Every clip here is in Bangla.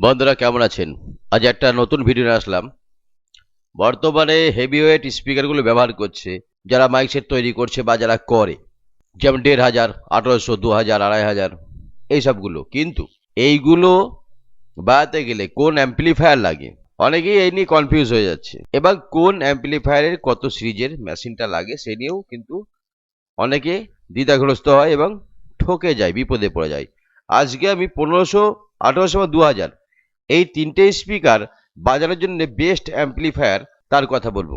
বন্ধুরা, কেমন আছেন? আজ একটা নতুন ভিডিও নিয়ে আসলাম। বর্তমানে হেভিওয়েট স্পিকারগুলো ব্যবহার করছে, যারা মাইক সেট তৈরি করছে বা যারা করে, যেমন দেড় হাজার, আঠারোশো, দু হাজার, আড়াই হাজার এইসবগুলো কিন্তু এইগুলো বাড়াতে গেলে কোন অ্যাম্পলিফায়ার লাগে? অনেকেই এই নিয়ে কনফিউজ হয়ে যাচ্ছে। এবং কোন অ্যাম্পলিফায়ারের কত সিরিজের মেশিনটা লাগে, সে নিয়েও কিন্তু অনেকে দ্বিধাগ্রস্ত হয় এবং ঠকে যায়, বিপদে পড়ে যায়। আজকে আমি পনেরোশো, আঠারোশো বা দু হাজার এই তিনটে স্পিকার বাজারের জন্য বেস্ট অ্যাম্পলিফায়ার তার কথা বলব।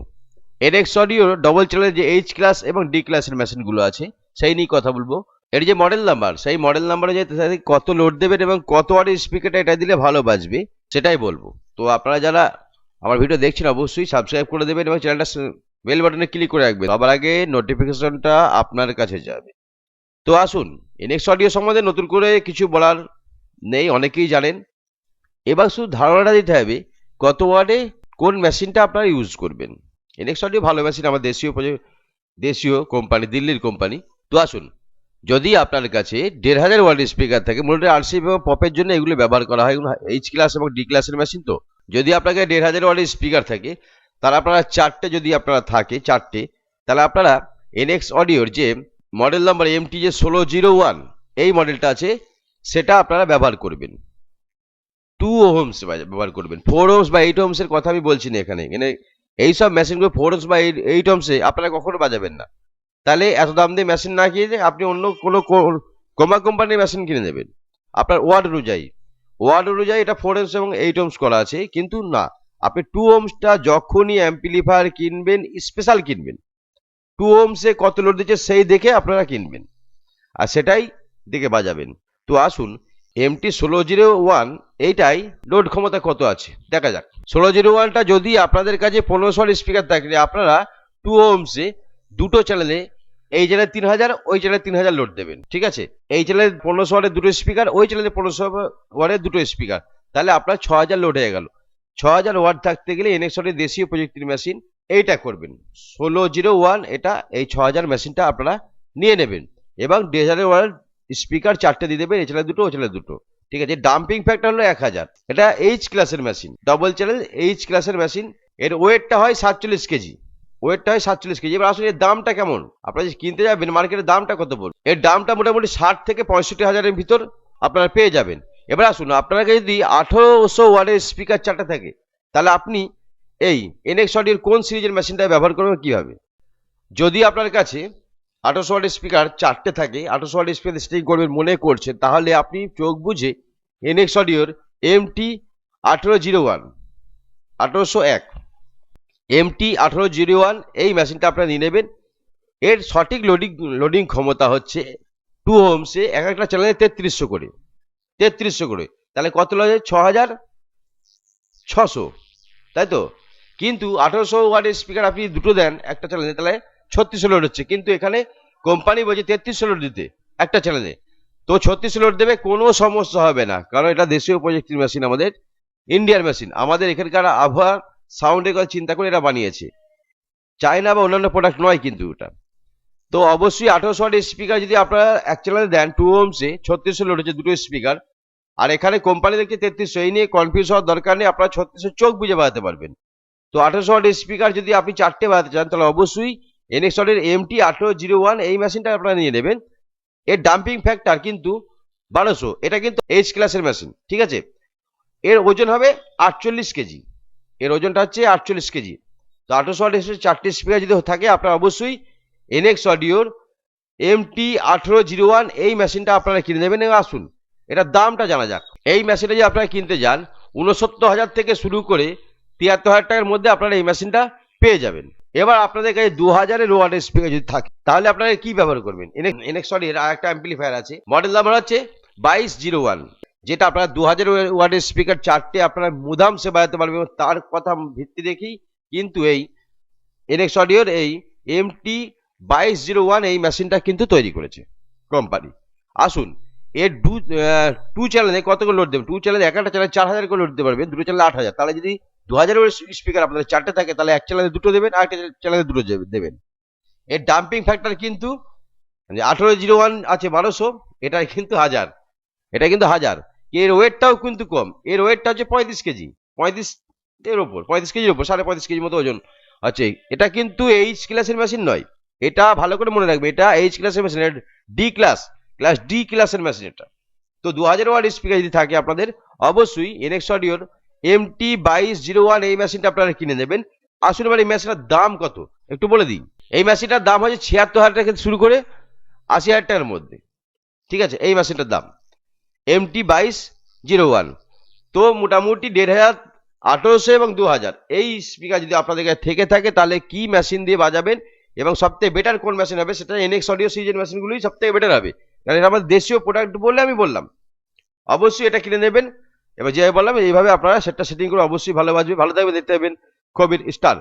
এর এক্স অডিও ডবল চ্যানেলের যে এইচ ক্লাস এবং ডি ক্লাসের মেশিনগুলো আছে, সেই নিয়ে কথা বলব। এর যে মডেল নাম্বার সেই মডেল নাম্বারে যে কত লোড দেবেন এবং কত ওয়াটের স্পিকারটা এটা দিলে ভালো বাজবে, সেটাই বলব। তো আপনারা যারা আমার ভিডিও দেখছেন, অবশ্যই সাবস্ক্রাইব করে দেবেন এবং চ্যানেলটা বেল বাটনে ক্লিক করে রাখবেন। সবার আগে নোটিফিকেশনটা আপনার কাছে যাবে। তো আসুন এনএক্স অডিও সম্বন্ধে নতুন করে কিছু বলার নেই, অনেকেই জানেন। এবার শুধু ধারণাটা দিতে হবে কত ওয়ার্ডে কোন মেশিনটা আপনারা ইউজ করবেন। এনএক্স অডিও ভালো মেশিন আমার দেশীয় দেশীয় কোম্পানি দিল্লির কোম্পানি তো আসুন, যদি আপনার কাছে দেড় হাজার ওয়ার্ডের স্পিকার থাকে, মূলত আরসি এবং পপের জন্য এগুলো ব্যবহার করা হয় এইচ ক্লাস এবং ডি ক্লাসের মেশিন তো। যদি আপনাকে দেড় হাজার ওয়ার্ডের স্পিকার থাকে, তাহলে আপনারা চারটে যদি আপনারা থাকে, চারটে, তাহলে আপনারা এনএক্স অডিওর যে মডেল নাম্বার এমটি যে ষোলো জিরো ওয়ান, এই মডেলটা আছে, সেটা আপনারা ব্যবহার করবেন। টু ওহমস ব্যবহার করবেন। ফোর ওহমস বা এইট ওহমসের কথা আমি বলছি না এখানে। এখানে এইসব মেশিনগুলো ফোর ওহমস বা এইট ওহমসে আপনারা কখনো বাজাবেন না। তাহলে এত দাম দিয়ে মেশিন না কিনে আপনি অন্য কোনো কোমা কোম্পানির মেশিন কিনে নেবেন। আপনার ওয়ার্ড অনুযায়ী। ওয়ার্ড অনুযায়ী এটা ফোর ওহমস এবং এইট ওহমস করা আছে, কিন্তু না। আপনি টু ওহমসটা যখনই অ্যাম্পলিফায়ার কিনবেন স্পেশাল কিনবেন। টু ওহমসে কত লোড দিচ্ছে সেই দেখে আপনারা কিনবেন। আর সেটাই দেখে বাজাবেন। তো আসুন এমটি ষোলো জিরো ওয়ান, এইটাই লোড ক্ষমতা কত আছে? দেখা যাক। ষোলো জিরো ওয়ানটা যদি আপনাদের কাছে পনেরোশো স্পিকার থাকে, আপনারা টু ওমসে দুটো চ্যানেলে এই চ্যানেলে তিন হাজার ওই চ্যানেলে তিন হাজার লোড দেবেন। ঠিক আছে? এই চ্যানেলে পনেরোশো ওয়াটের দুটো স্পিকার ওই চ্যানেলে পনেরোশো ওয়াটের দুটো স্পিকার তাহলে আপনার ছ হাজার লোড হয়ে গেল। ছ হাজার ওয়াট থাকতে গেলে এনএক্সটের দেশীয় প্রযুক্তির মেশিন এইটা করবেন। ষোলো জিরো ওয়ান, এটা এই ছ হাজার মেশিনটা আপনারা নিয়ে নেবেন। এবং দেড় হাজার ওয়াট স্পিকার চারটে দিয়ে এই চ্যানেল দুটো চ্যানেল দুটো। ঠিক আছে ডাম্পিং ফ্যাক্টর হলো এক হাজার। এটা এইচ ক্লাসের মেশিন ডবল চ্যানেল এইচ ক্লাসের মেশিন এর ওয়েটটা হয় সাতচল্লিশ কেজি। ওয়েটটা হয় সাতচল্লিশ কেজি। এবার আসলে এর দামটা কেমন? আপনারা যে কিনতে যাবেন মার্কেটের দামটা কত বলুন? এর দামটা মোটামুটি ষাট থেকে পঁয়ষট্টি হাজারের ভিতর আপনারা পেয়ে যাবেন। এবার আসুন আপনার যদি আঠারোশো ওয়ার্ডের স্পিকার চারটে থাকে, তাহলে আপনি এই এনএক্স অডিওর কোন সিরিজের মেশিনটা ব্যবহার করবেন কীভাবে? যদি আপনার কাছে আঠারোশো ওয়াটের স্পিকার চারটে থাকে, আঠারোশো ওয়াটের স্পিকার স্টিং করবেন, মনে করছেন, তাহলে আপনি চোখ বুঝে এনএক্স অডিওর এমটি আঠেরো জিরো ওয়ান, আঠেরোশো এক। এমটি আঠেরো জিরো ওয়ান, এই মেশিনটা আপনারা নিয়ে নেবেন। এর সঠিক লোডিং লোডিং ক্ষমতা হচ্ছে টু হোমসে এক একটা চ্যানেলে তেত্রিশশো করে তেত্রিশশো করে। তাহলে কত লাগে ছ হাজার ছশো, তাই তো? কিন্তু আঠেরোশো ওয়াটের স্পিকার আপনি দুটো দেন, একটা চ্যানেলে তাহলে ছত্রিশশো লোড হচ্ছে। কিন্তু এখানে কোম্পানি বলছে তেত্রিশশো লোড দিতে। একটা চ্যানেলে তো ছত্রিশশো লোড দেবে, কোনো সমস্যা হবে না। কারণ এটা দেশীয় প্রযুক্তির মেশিন আমাদের ইন্ডিয়ার মেশিন আমাদের এখানকার আবহাওয়ার সাউন্ডের কথা চিন্তা করে এরা বানিয়েছে। চায়না বা অন্যান্য প্রোডাক্ট নয় কিন্তু ওটা তো অবশ্যই আঠারোশো ওয়াটের স্পিকার যদি আপনারা এক চ্যানেলে দেন টু ওমসে ছত্রিশশো লোড হচ্ছে দুটো স্পিকার আর এখানে কোম্পানি দেখছে তেত্রিশশো, এই নিয়ে কনফিউজ হওয়ার দরকার নেই, আপনারা ছত্রিশশো চোখ বুঝে বাজাতে পারবেন। তো আঠারোশো ওয়াটের স্পিকার যদি আপনি চারটে বাজাতে চান, তাহলে অবশ্যই এনএক্স ওয়াটের এমটি আঠেরো জিরো ওয়ান এই মেশিনটা আপনারা নিয়ে নেবেন। এর ডাম্পিং ফ্যাক্টর কিন্তু বারোশো। এটা কিন্তু এইচ ক্লাসের মেশিন ঠিক আছে? এর ওজন হবে আটচল্লিশ কেজি। এর ওজনটা হচ্ছে আটচল্লিশ কেজি। তো আঠারোশো ওয়াটের চারটি স্পিকার যদি থাকে, আপনারা অবশ্যই এনএক্স অডিওর এমটি আঠেরো জিরো ওয়ান এই মেশিনটা আপনারা কিনে নেবেন এবং আসুন। এটার দামটা জানা যাক। এই মেশিনটা যদি আপনারা কিনতে যান উনসত্তর হাজার থেকে শুরু করে তিয়াত্তর হাজার টাকার মধ্যে আপনারা এই মেশিনটা পেয়ে যাবেন। এবার আপনাদের কাছে দু হাজারের ওয়াটের স্পিকার যদি থাকে, তাহলে আপনারা কি ব্যবহার করবেন? এনএক্স অডিওর আর একটা অ্যাম্পলিফায়ার আছে। মডেল নাম্বার হচ্ছে বাইশ জিরো ওয়ান, যেটা আপনারা দু হাজার ওয়াটের স্পিকার চারটে আপনারা মুদাম সে বাজাতে পারবেন তার কথা ভিত্তি দেখেই কিন্তু এই এনএক্স অডিওর এই এমটি বাইশ জিরো ওয়ান এই মেশিনটা কিন্তু তৈরি করেছে কোম্পানি আসুন, এর দু টু চ্যানেলে কত করে লোড দেবেন? টু চ্যানেলে এক একটা চ্যানেল চার হাজার করে লোড দিতে পারবেন, দুটো চ্যানেলে আট হাজার। তাহলে যদি দু হাজারের স্পিকার আপনাদের চারটে থাকে, তাহলে এক চ্যানেলে দুটো দেবেন আর একটা চ্যানেলে দুটো দেবে- দেবেন। এর ডাম্পিং ফ্যাক্টর কিন্তু আঠারো জিরো ওয়ান আছে বারোশো, এটা কিন্তু হাজার। এটা কিন্তু হাজার। এর ওয়েটটাও কিন্তু কম। এর ওয়েটটা হচ্ছে পঁয়ত্রিশ কেজি। পঁয়ত্রিশ এর ওপর, পঁয়ত্রিশ কেজির ওপর, সাড়ে পঁয়ত্রিশ কেজির মতো ওজন আছে। এটা কিন্তু এইচ ক্লাসের মেশিন নয়। এটা ভালো করে মনে রাখবে, এটা এইচ ক্লাসের machine D class class D ক্লাসের মেশিন এটা। তো দু হাজার ওয়ার্ড স্পিকার যদি থাকে আপনাদের, অবশ্যই এনএক্স অডিওর এম টি বাইশ জিরো ওয়ান এই মেশিনটা আপনারা কিনে নেবেন। আসলে এবার এই মেশিনটার দাম কত? একটু বলে দিই এই মেশিনটার দাম হচ্ছে ছিয়াত্তর হাজার টাকা শুরু করে আশি হাজার টাকার মধ্যে। ঠিক আছে, এই মেশিনটার দাম। এম টি বাইশ জিরো ওয়ান তো মোটামুটি দেড় হাজার আঠেরোশো এবং দু হাজার। এই স্পিকার যদি আপনাদের কাছে থেকে থাকে, তাহলে কি মেশিন দিয়ে বাজাবেন এবং সবথেকে বেটার কোন মেশিন হবে, সেটা এনএক্স অডিও সিরিজের মেশিনগুলোই সব থেকে বেটার হবে। কারণ এটা আমাদের দেশীয় প্রোডাক্ট বললে আমি বললাম। অবশ্যই এটা কিনে নেবেন। এবার যেভাবে বললাম, এইভাবে আপনারা সেটটা সেটিং করে অবশ্যই ভালো বাজবে, ভালো থাকবে দেখতে পাবেন কবির স্টার